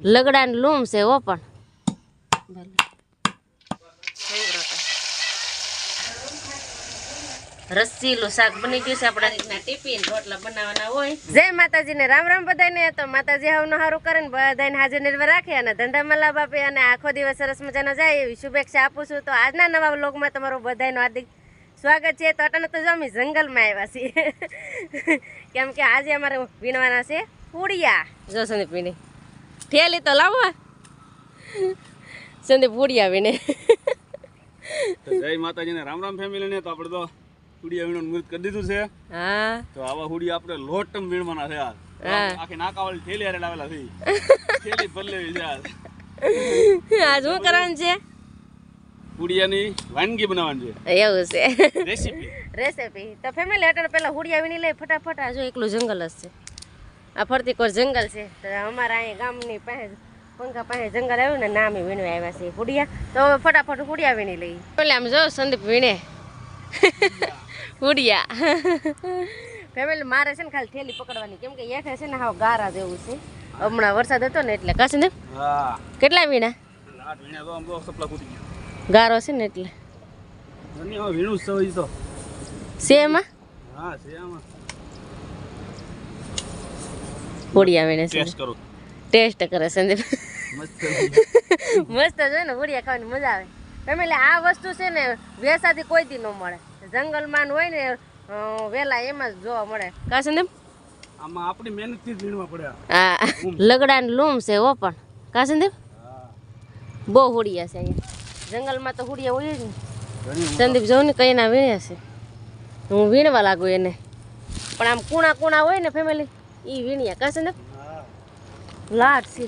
લગડાની લૂમ છે ઓ પણ. રસીલું શાક બની ગયું છે આપણા રીતના ટિફિન રોટલા બનાવવાના હોય. જય માતાજીને રામ રામ બધાને તો માતાજી હવનું સારું કરે ને બધાને હાજર નિર્ભર રાખે અને ધંધામાં લાભ આપે અને આખો દિવસ સરસ મજાનો જાય એવી શુભેચ્છા આપું છું. તો આજના નવા વ્લોગમાં તમારું બધાનું હાર્દિક સ્વાગત છે. તો અટાણે તો જો અમે જંગલમાં આવ્યા છીએ. કેમ કે આજે અમારે વીણવાના છે પૂડિયા. જો સંદીપ વીણી થેલી તો લાવો સંદીપ પૂડિયા આવીને જય માતાજી ને રામ રામ ફેમિલી ને તો આપણે તો હુડિયા વીણવાનું મૃત કરી દીધું છે. હા. તો આવા હુડી આપણે લોટમ વીણવાના છે યાર. આખી નાકાવાળી થેલી હારે લાવેલા છે. થેલી ભરલેવી છે યાર. આજ શું કરવાનું છે? હુડિયાની વાનગી બનાવવાની એવું છે. છે રેસીપી રેસીપી તો ફેમિલી અટાણે પેલા હુડિયા વીણી લઈ ફટાફટ આ જો એકલું જંગલ જ છે. આ ફરતી કોર જંગલ છે. અમારા અહીંયા ગામની પાસે પંખા પાસે જંગલ આવ્યું ને નામે વીણવા આવ્યા છે હુડિયા તો હવે ફટાફટ હુડિયા વીણી લઈ પેલે આમ જો સંદીપ વીણે. હુડિયા ફેમિલી મારે છે ને ખાલી થેલી પકડવાની. કેમ કે હેઠે છે ને હાવ ગારા જેવું છે. હમણાં વરસાદ હતો ને એટલે. કા ને કેટલા વીણા? ગારો છે ને એટલે. એમાં હા છે હુડિયા વીણે ટેસ્ટ કરો ટેસ્ટ કરે સંદીપ મસ્ત જ હોય ને પૂડિયા ખાવાની મજા આવે ફેમિલી આ વસ્તુ છે ને વેસાથી કોઈ દી ન મળે જંગલમાં હોય ને વેલા એમાં જ જોવા મળે કા સંદીપ આમાં આપણી મહેનતથી જ વીણવા પડે આ લગડાની લૂમ છે ઓ પણ કા સંદીપ બહુ હુડિયા છે અહીંયા જંગલમાં તો હુડિયા હોય જ ને સંદીપ જોઉં ને કઈ ના વીણ્યા છે હું વીણવા લાગુ એને પણ આમ કુણા કુણા હોય ને ફેમિલી એ વીણ્યા કાશે ને? લાટ છે.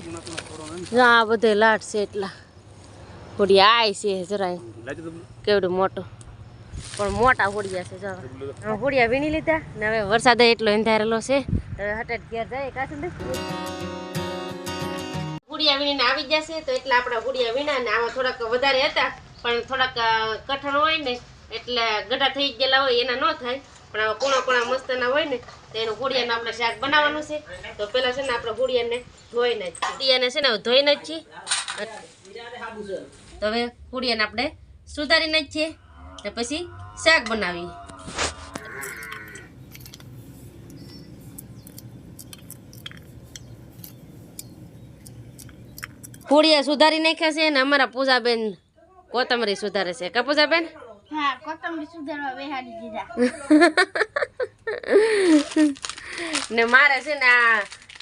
આ બધે લાટ છે એટલા. હોડી આય છે જરાય. કેવડો મોટું. પણ મોટા હોડિયા છે જરા. હા, હોડિયા વીણી લીધા ને હવે વરસાદ એટલો અંધારેલો છે. હવે હટાટ ઘેર જાય કા ને? હોડિયા વીણીને આવી જશે તો એટલે આપણા હોડિયા વીણા ને આમાં થોડાક વધારે હતા. પણ થોડાક કઠણ હોય ને એટલે ગઢા થઈ ગયેલા હોય એના ન થાય. પણ આવા કોણા કોણા મસ્તના હોય ને તો એનું હોડિયાનું આપણે શાક બનાવવાનું છે. તો પેલા છે ને આપણે હોળિયાને ધોઈ નાખીએ હોળિયાને છે ને હવે ધોઈ નાખીએ તો હવે હોળિયાને આપણે સુધારી નાખીએ ને પછી શાક બનાવીએ. હોડિયા સુધારી નાખ્યા છે ને અમારા પૂજાબેન કોથમરી સુધારે છે. કા પૂજાબેન? હા કોથમરી સુધારવા બેહાડી દીધા. ને મારે છે ને આ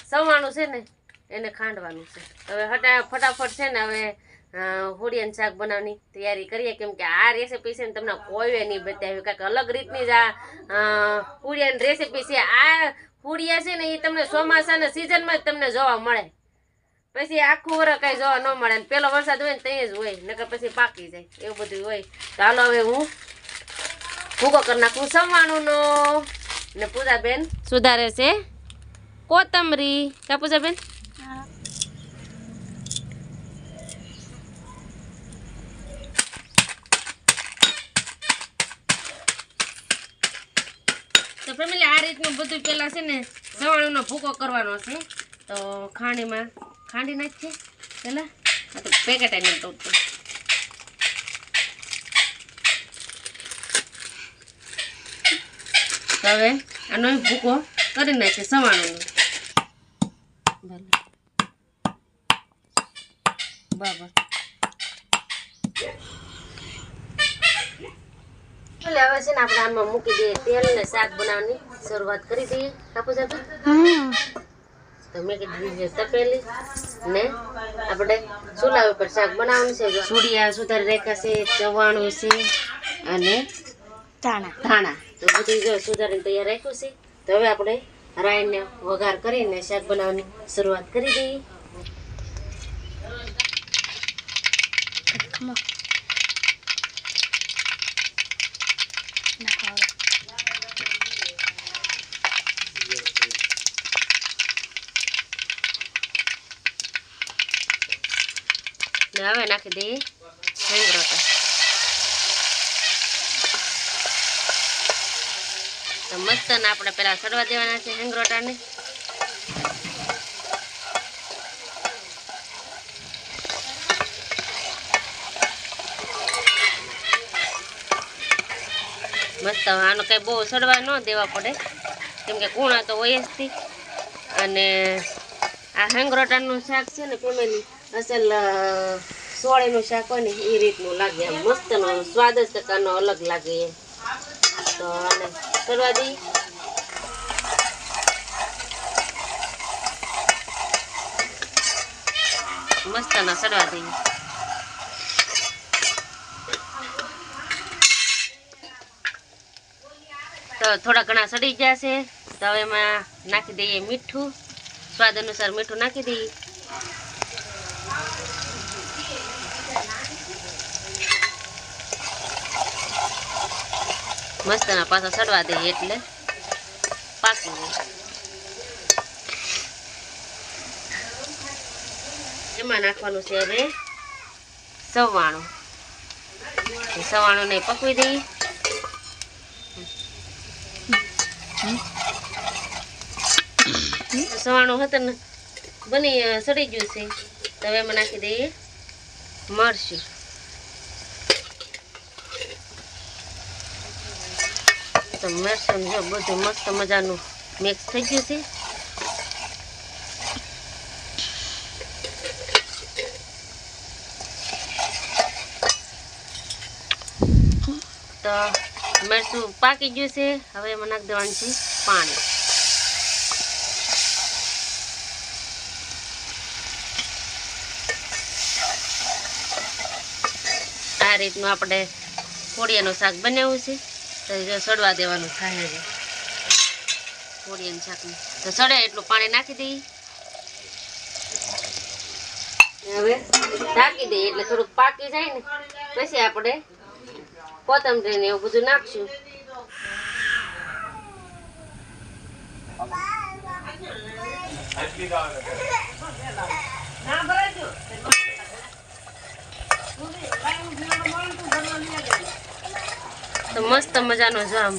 સવાણું છે ને એને ખાંડવાનું છે. હવે હટા ફટાફટ છે ને હવે અ, શાક બનાવવાની તૈયારી કરીએ. કેમ કે આ રેસીપી છે ને તમને કોઈ નહીં બતાવ્યું. કાંઈક અલગ રીતની જ આ અ, રેસીપી છે. આ હોડિયા છે ને એ તમને ચોમાસાના સિઝનમાં જ તમને જોવા મળે. પછી આખું વર કાંઈ જોવા ન મળે. પેલો વરસાદ હોય ને ત્યાં જ હોય. નકર પછી પાકી જાય. એવું બધું હોય. તો હવે હું ભૂકો કરી નાખું. સવાણુંનો ને પૂજાબેન? સુધારે છે. કોથમરી. કા પૂજાબેન? તો ફેમિલી આ રીતનું બધું પેલા છે ને સવાણુંનો ભૂકો કરવાનો છે. તો ખાંડીમાં ખાંડી નાખીએ. પેલા તો પેકેટ આવીને તોડતું તો હવે આનો ભૂકો કરી નાખીએ સવાણુંનો. ભલે બરાબર. એટલે હવે છે ને આપણે આમાં મૂકી દઈએ તેલ ને શાક બનાવવાની શરૂઆત કરી દઈએ. કાપુ સાહેબ? તો મેં કીધું તપેલી ને આપણે ચૂલા ઉપર શાક બનાવવાનું છે. સુડિયા સુધારી રેખા છે ચવાણું છે અને ધાણા. ધાણા. તો બધું જો સુધારીને તૈયાર રાખ્યું છે, તો હવે આપણે રાયણને વઘાર કરીને શાક બનાવવાની શરૂઆત કરી દઈએ. હવે નાખી દઈએ હેંગ તો મસ્ત ને આપણે પહેલાં સડવા દેવાના છે હેંગરોટાને. મસ્ત આનો કંઈ બહુ સડવા ન દેવા પડે. કેમ કે કૂણા તો હોય જ અને આ હેંગરોટાનું શાક છે ને ફેમિલી અસલ સોળેનું શાક હોય ને એ રીતનું લાગે. મસ્તનો સ્વાદ જ ટકાનો અલગ લાગે તો અને કરવા દઈ મસ્ત ના સડવા દઈએ તો થોડા ઘણા સડી જશે તો હવે એમાં નાખી દઈએ મીઠું. સ્વાદ અનુસાર મીઠું નાખી દઈએ. મસ્તના પાછા સડવા દઈએ એટલે પાકી જાય એમાં નાખવાનું છે હવે સવાણું. સવાણું ને પકવી દઈએ સવાણું હતું ને બની સડી ગયું છે. તો હવે એમાં નાખી દઈએ મરચું. તો મરચું જો બધું મસ્ત મજાનું મિક્સ થઈ ગયું છે. તો મરચું પાકી ગયું છે. હવે એમાં નાખી દેવાનું છે પાણી. આ રીતનું આપણે કોળિયાનું શાક બનાવ્યું છે. તો સડવા દેવાનું થાય હવે. કોળિયાનું શાકનું. તો સડે એટલું પાણી નાખી દઈએ હવે ઢાંકી દઈએ એટલે થોડુંક પાકી જાય ને, પછી આપણે કોથમરી ને એવું બધું નાખશું. તો મસ્ત મજાનું જો આમ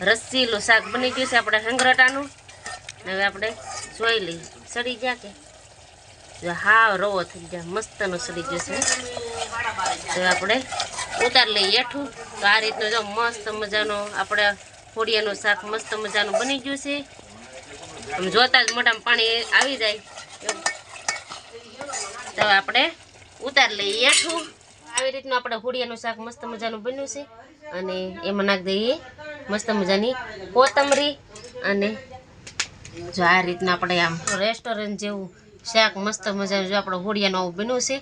રસીલું શાક બની ગયું છે આપણે હંગરટાનું. હવે આપણે જોઈ લઈએ. સડી ગયા કે? જો હાવ રવો થઈ ગયા. મસ્તનું સડી ગયું છે. તો આપણે ઉતાર લઈએ એઠું તો આ રીતનું જો મસ્ત મજાનો આપણે ફોડિયાનું શાક મસ્ત મજાનું બની ગયું છે. આમ જોતા જ મોટામાં પાણી આવી જાય. તો આપણે ઉતાર લઈએ એઠું આવી રીતનું આપણે હોડિયાનું શાક મસ્ત મજાનું બન્યું છે. અને એમાં નાખી દઈએ. મસ્ત મજાની કોથમરી અને જો આ રીતના આપણે આમ રેસ્ટોરન્ટ જેવું શાક મસ્ત મજાનું જો આપણે હોળિયાનું આવું બન્યું છે.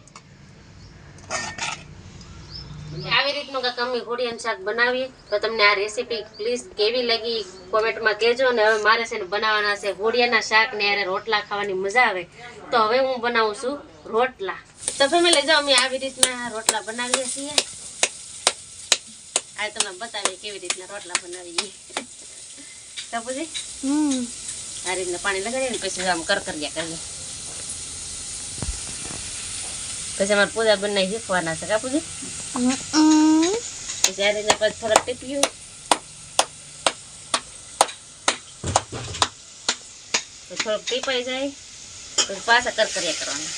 આવી રીતનું કાંક અમે હોડિયાનું શાક બનાવીએ. તો તમને આ રેસીપી પ્લીઝ કેવી લાગી કોમેન્ટમાં કહેજો અને હવે મારે છે ને બનાવવાના છે હોળિયાના શાક ને યારે રોટલા ખાવાની મજા આવે. તો હવે હું બનાવું છું રોટલા. તો ફેમિલી જો અમે આવી રીતના રોટલા બનાવીએ છીએ. આ તમને બતાવીએ કેવી રીતના રોટલા બનાવીએ. પછી હમ. આ રીતના પાણી લગાડીએ ને પછી આમ કરકરિયા કરીએ. પછી અમારે પૂજા બનાવી શીખવાના છે કાપુજી પછી આ રીતના પછી થોડાક ટીપ્યું થોડુંક ટીપાઈ જાય પછી પાછા કરકરિયા કરવાના.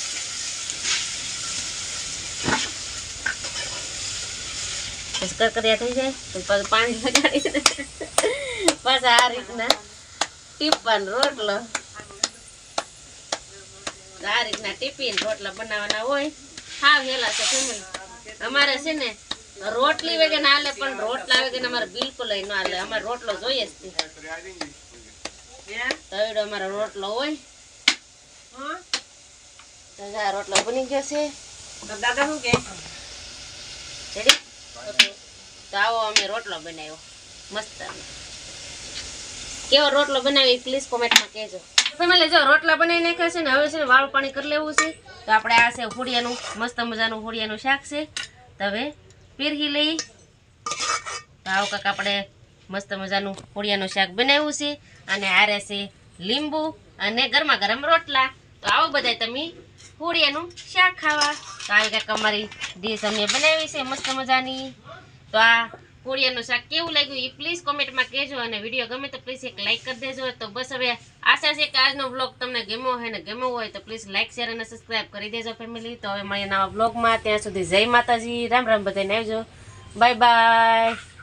પછી કરકરિયા થઈ જાય પછી પાછું પાણી લગાડી પાછા આ રીતના ટીપવાનો રોટલો. આ રીતના ટીપીને રોટલા બનાવવાના હોય. હા હેલા છે ફેમિલી અમારે છે ને રોટલી વેગે ના હાલે પણ રોટલા વેગે અમારે બિલકુલ ન હાલે. અમારે રોટલો જોઈએ જ તવીડો અમારો રોટલો હોય. આ રોટલો બની ગયો છે. દાદા શું કે? તો આવો અમે રોટલો બનાવ્યો, મસ્ત. કેવો રોટલો બનાવી પ્લીઝ કોમેન્ટમાં કહેજો. ફેમિલી જો રોટલા બનાવી નાખ્યા છે ને, હવે છે ને વાળું પાણી કરી લેવું છે. તો આપણે આ છે હોળિયાનું મસ્ત મજાનું હોળિયાનું શાક છે. તો હવે પીરહી લઈ. તો આવું કાંક આપણે મસ્ત મજાનું હોળિયાનું શાક બનાવ્યું છે. અને આ છે લીંબુ અને ગરમા ગરમ રોટલા. તો આવો બધા તમે. હોડિયાનું શાક ખાવા. તો આવી કાંઈક અમારી ડીશ અમે બનાવી છે, મસ્ત મજાની. તો આ કોળિયાનું શાક કેવું લાગ્યું એ પ્લીઝ કોમેન્ટમાં કહેજો અને વીડિયો ગમે તો પ્લીઝ એક લાઇક કરી દેજો. તો બસ હવે આશા છે કે આજનો બ્લોગ તમને ગમ્યો હોય ને ગમ્યો હોય તો પ્લીઝ લાઇક શેર અને સબસ્ક્રાઈબ કરી દેજો ફેમિલી તો હવે મળીએ નવા બ્લોગમાં ત્યાં સુધી જય માતાજી. રામ રામ બધાને આવજો. Bye bye